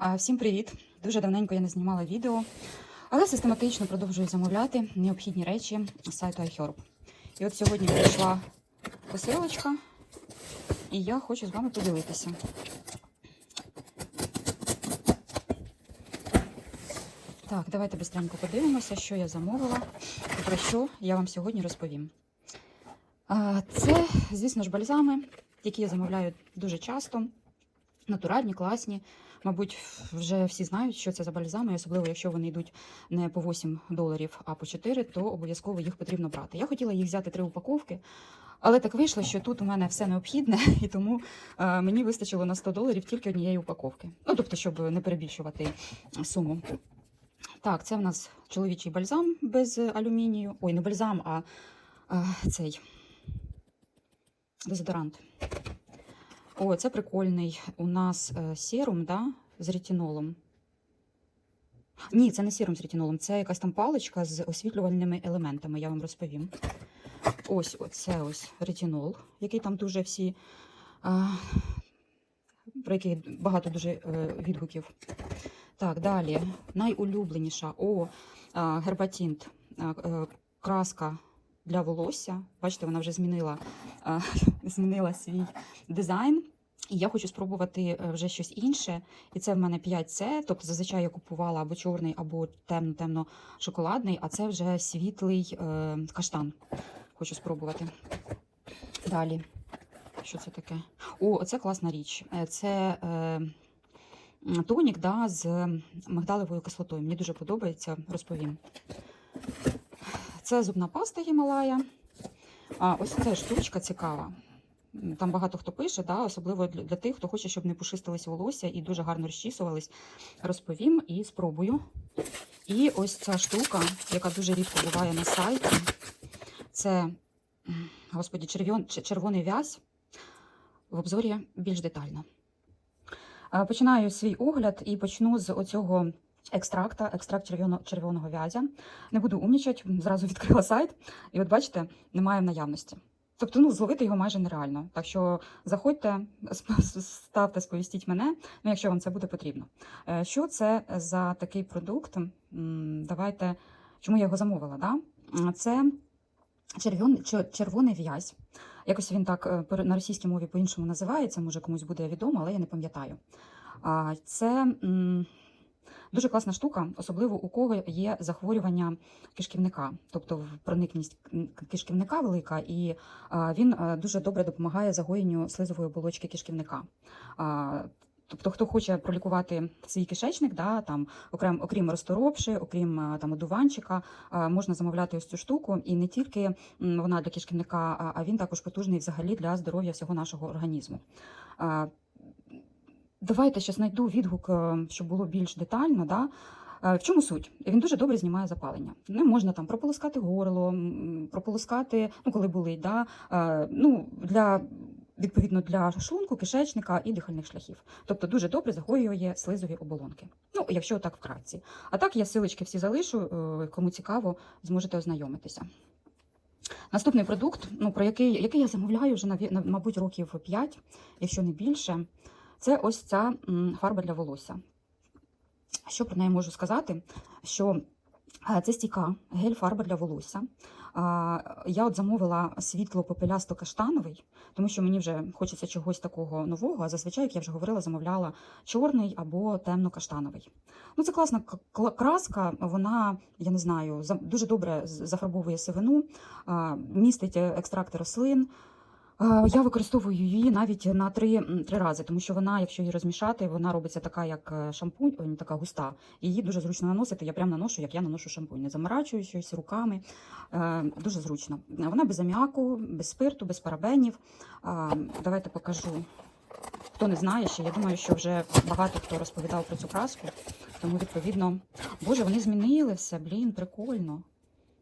Всім привіт! Дуже давненько я не знімала відео, але систематично продовжую замовляти необхідні речі з сайту iHerb. І от сьогодні прийшла посилочка, і я хочу з вами поділитися. Так, давайте быстренько подивимося, що я замовила і про що я вам сьогодні розповім. Це, звісно ж, бальзами, які я замовляю дуже часто. Натуральні, класні. Мабуть, вже всі знають, що це за бальзами, особливо, якщо вони йдуть не по 8 доларів, а по 4, то обов'язково їх потрібно брати. Я хотіла їх взяти три упаковки, але так вийшло, що тут у мене все необхідне, і тому е, мені вистачило на 100 доларів тільки однієї упаковки. Ну, тобто, щоб не перебільшувати суму. Так, це в нас чоловічий бальзам без алюмінію. Ой, не бальзам, а, а цей дезодорант. О, це прикольний. У нас е, серум, да, з ретинолом. Ні, це не серум з ретинолом, це якась там паличка з освітлювальними елементами, я вам розповім. Ось це ось ретинол, який там дуже всі, про який багато дуже е, відгуків. Так, далі. Найулюбленіша о, гербатінт, е, краска для волосся. Бачите, вона вже змінила, змінила свій дизайн. І я хочу спробувати е, вже щось інше. І це в мене 5C, тобто зазвичай я купувала або чорний, або темно-темно-шоколадний, а це вже світлий е, каштан. Хочу спробувати. Далі. Що це таке? О, це класна річ. Е, Це е, тонік да, з мигдалевою кислотою. Мені дуже подобається, розповім. Це зубна паста Гімалая. А ось ця штучка цікава. Там багато хто пише, да, особливо для, тих, хто хоче, щоб не пушистились волосся і дуже гарно розчісувались. Розповім і спробую. І ось ця штука, яка дуже рідко буває на сайті. Це, господі, червон, червоний вязь. В обзорі більш детально. Е, Починаю свій огляд і почну з оцього екстракта, екстракт червоно, червоного вязя. Не буду умнічати, зразу відкрила сайт, і от бачите, немає в наявності. Тобто, ну, зловити його майже нереально. Так що заходьте, ставте, сповістіть мене, ну, якщо вам це буде потрібно. Е, Що це за такий продукт? Давайте, чому я його замовила? Да? Це червон, червоний в'язь. Якось він так е, на російській мові по-іншому називається, може комусь буде відомо, але я не пам'ятаю. Це дуже класна штука, особливо у кого є захворювання кишківника, тобто проникність кишківника велика, і він дуже добре допомагає загоєнню слизової оболочки кишківника. Тобто, хто хоче пролікувати свій кишечник, да, там, окрем, окрім розторопши, окрім там, одуванчика, можна замовляти ось цю штуку. І не тільки вона для кишківника, а він також потужний взагалі для здоров'я всього нашого організму. Давайте ще знайду відгук, е, щоб було більш детально. Да? Е, В чому суть? Він дуже добре знімає запалення. Не можна там прополоскати горло, прополоскати, ну коли болить, да? е, ну, для, відповідно для шлунку, кишечника і дихальних шляхів. Тобто дуже добре загоює слизові оболонки. Ну, якщо так вкратці. А так я силочки всі залишу, кому цікаво, зможете ознайомитися. Наступний продукт, ну, про який, який я замовляю вже, мабуть, років 5, якщо не більше, це ось ця фарба для волосся. Що про неї можу сказати? Що е, це стійка гель-фарба для волосся. Я от замовила світло попелясто каштановий, тому що мені вже хочеться чогось такого нового. А зазвичай, як я вже говорила, замовляла чорний або темно-каштановий. Ну, це класна краска, вона, я не знаю, дуже добре зафарбовує сивину, містить е, екстракти рослин. А, Я використовую її навіть на три, три рази, тому що вона, якщо її розмішати, вона робиться така, як е, шампунь, не така густа. Її дуже зручно наносити. Я прям наношу, як я наношу шампунь, не заморачуючись руками. Е, Дуже зручно. Вона без аміаку, без спирту, без парабенів. Давайте покажу. Хто не знає ще, я думаю, що вже багато хто розповідав про цю краску, тому відповідно, боже, вони змінили все, блін, прикольно.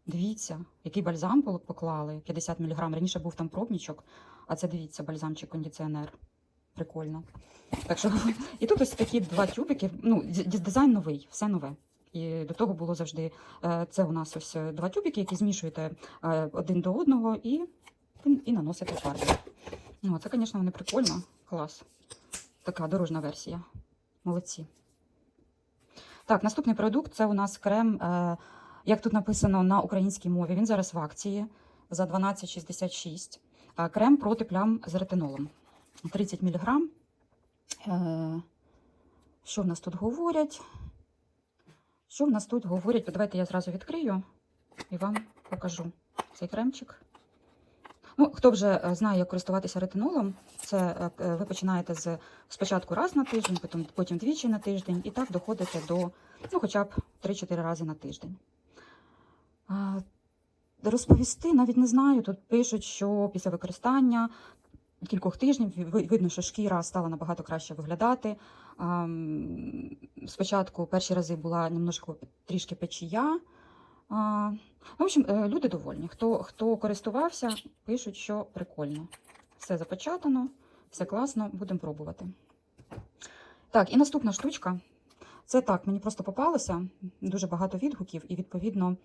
Дивіться, який бальзам поклали, 50 мг. Раніше був там пробнічок, а це дивіться, бальзамчик кондиціонер. Прикольно. Так що, і тут ось такі два тюбики. Ну, дизайн новий, все нове. І до того було завжди. е, Це у нас ось е, два тюбики, які змішуєте е, один до одного і, і наносите фарбу. Ну, це, звісно, вони прикольно. Клас. Така дорожна версія. Молодці. Так, наступний продукт це у нас крем, як тут написано на українській мові. Він зараз в акції за 12,66. Е, Крем проти плям з ретинолом. 30 мг. Е, Що в нас тут говорять? Що в нас тут говорять? Давайте я зразу відкрию і вам покажу цей кремчик. Ну, хто вже е, знає, як користуватися ретинолом, це е, ви починаєте з спочатку раз на тиждень, потім, потім двічі на тиждень, і так доходите до ну, хоча б 3-4 рази на тиждень. Розповісти навіть не знаю. Тут пишуть, що після використання кількох тижнів видно, що шкіра стала набагато краще виглядати. Спочатку перші рази була немножко трішки печія. В общем, е, люди довольні. Хто, хто користувався, пишуть, що прикольно. Все запечатано, все класно, будемо пробувати. Так, і наступна штучка. Це так, мені просто попалося дуже багато відгуків, і відповідно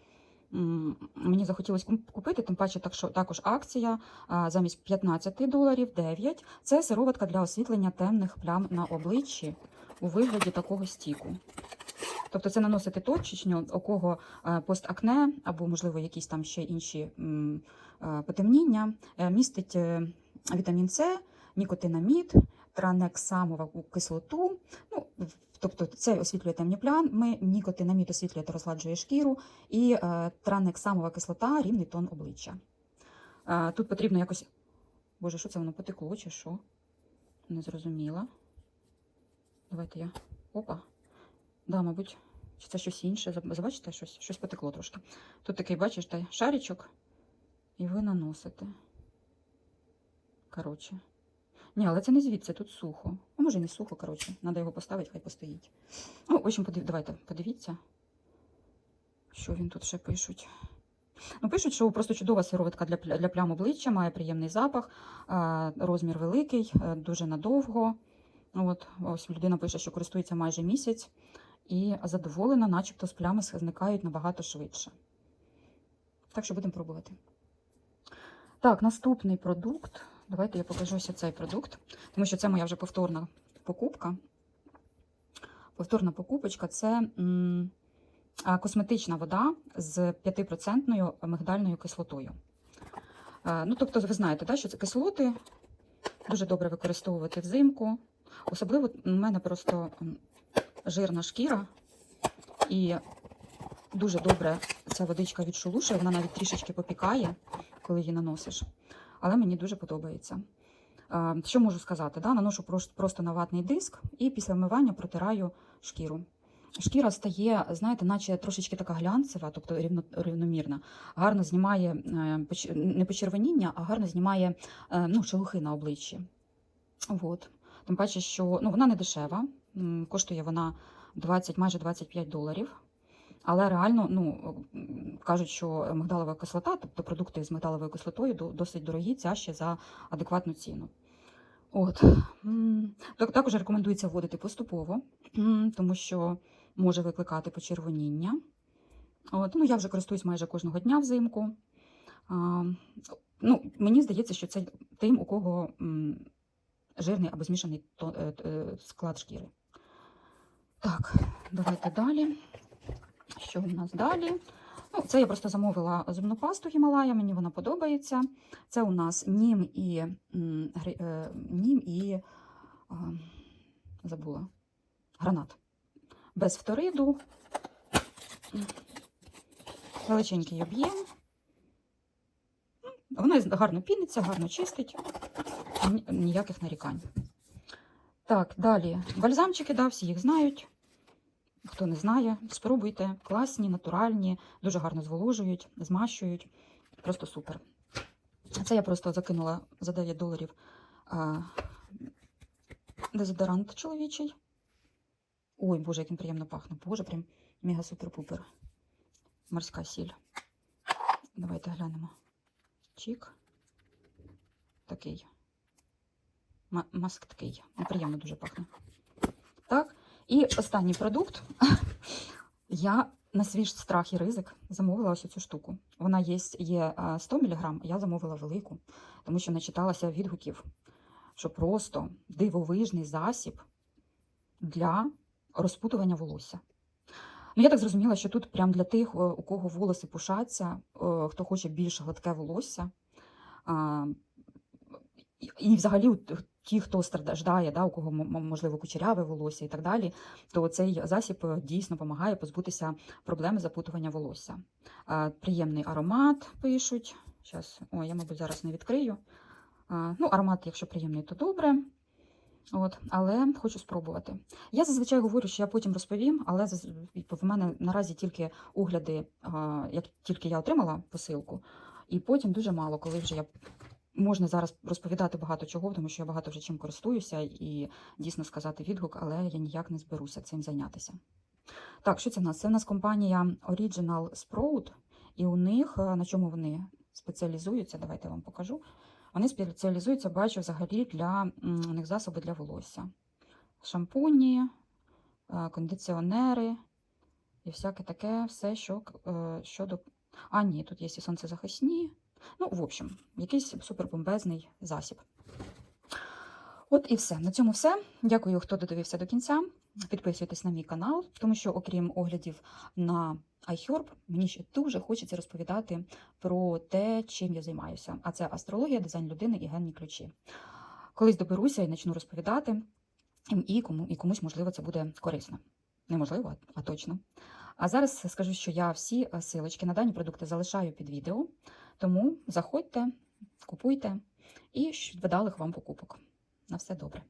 мені захотілося купити, тим паче так, що також акція замість 15 доларів 9. Це сироватка для освітлення темних плям на обличчі у вигляді такого стіку. Тобто це наносити точечно, у кого е, постакне або, можливо, якісь там ще інші е, потемніння, Е, містить вітамін С, нікотинамід, транексамову кислоту. Ну, тобто це освітлює темні плями, нікотинамід освітлює та розгладжує шкіру, і е, транексамова кислота рівний тон обличчя. Е, тут потрібно якось. Боже, що це воно потекло чи що? Не зрозуміла. Давайте я. Опа. Да, мабуть, чи це щось інше. Забачите, щось, щось потекло трошки. Тут такий, бачиш, та шаричок, і ви наносите. Коротше. Ні, але це не звідси, тут сухо. А може, не сухо, коротше. Треба його поставити, хай постоїть. Ну, в общем, подив... давайте подивіться, що він тут ще пишуть. Ну, пишуть, що просто чудова сироватка для, для плям обличчя, має приємний запах, розмір великий, е, дуже надовго. От, ось людина пише, що користується майже місяць і задоволена, начебто з плями зникають набагато швидше. Так що будемо пробувати. Так, наступний продукт. Давайте я покажу ось цей продукт, тому що це моя вже повторна покупка. Повторна покупочка це косметична вода з 5% мигдальною кислотою. Ну, тобто, ви знаєте, да, що це кислоти дуже добре використовувати взимку. Особливо у мене просто жирна шкіра, і дуже добре ця водичка відшелушує, вона навіть трішечки попікає, коли її наносиш. Але мені дуже подобається. Що можу сказати? Да? Наношу просто на ватний диск і після вмивання протираю шкіру. Шкіра стає, знаєте, наче трошечки така глянцева, тобто рівно, рівномірна. Гарно знімає е, не почервоніння, а гарно знімає е, ну, шелухи на обличчі. От. Тим паче, що ну, вона не дешева, коштує вона 20, майже 25 доларів. Але реально ну, кажуть, що мигдалова кислота, тобто продукти з мигдаловою кислотою, досить дорогі, ця ще за адекватну ціну. От. Так- Також рекомендується вводити поступово, тому що може викликати почервоніння. От. Ну, я вже користуюсь майже кожного дня взимку. А, ну, мені здається, що це тим, у кого жирний або змішаний е, е, склад шкіри. Так, давайте далі. Що у нас далі? Ну, це я просто замовила зубну пасту Гімалая, мені вона подобається. Це у нас нім і, е, нім і забула, гранат. Без фториду. Величенький об'єм. Вона гарно піниться, гарно чистить. Ніяких нарікань. Так, далі. Бальзамчики, да, всі їх знають. Хто не знає, спробуйте. Класні, натуральні, дуже гарно зволожують, змащують. Просто супер. Це я просто закинула за 9 доларів а, дезодорант чоловічий. Ой, боже, як він приємно пахне. Боже, прям мега-супер-пупер. Морська сіль. Давайте глянемо. Чік. Такий. Ма- Маск такий. Неприємно дуже пахне. Так. І останній продукт. Я на свій страх і ризик замовила ось цю штуку. Вона є, є а, 100 мг, я замовила велику, тому що начиталася відгуків, що просто дивовижний засіб для розпутування волосся. Ну, я так зрозуміла, що тут прям для тих, у кого волоси пушаться, хто хоче більш гладке волосся. І- взагалі ті, хто страждає, да, у кого можливо кучеряве волосся і так далі, то цей засіб е, дійсно допомагає позбутися проблеми запутування волосся. А, Приємний аромат пишуть. Щас, о, я, мабуть, зараз не відкрию. А, Ну, аромат, якщо приємний, то добре. От, але хочу спробувати. Я зазвичай говорю, що я потім розповім, але в мене наразі тільки огляди, як тільки я отримала посилку, і потім дуже мало, коли вже я можна зараз розповідати багато чого, тому що я багато вже чим користуюся і дійсно сказати відгук, але я ніяк не зберуся цим зайнятися. Так, що це в нас? Це в нас компанія Original Sprout, і у них е, на чому вони спеціалізуються, давайте я вам покажу. Вони спеціалізуються, бачу, взагалі для у них засоби для волосся. Шампуні, е, кондиціонери і всяке таке, все, що е, щодо. А, ні, тут є і сонцезахисні. Ну, в общем, якийсь супербомбезний засіб. От і все. На цьому все. Дякую, хто додивився до кінця. Підписуйтесь на мій канал, тому що, окрім оглядів на iHerb, мені ще дуже хочеться розповідати про те, чим я займаюся. А це астрологія, дизайн людини і генні ключі. Колись доберуся і почну розповідати, і, кому, і комусь, можливо, це буде корисно. Неможливо, а- а точно. А зараз скажу, що я всі е, силочки на дані продукти залишаю під відео, тому заходьте, купуйте і щ- вдалих вам покупок. На все добре.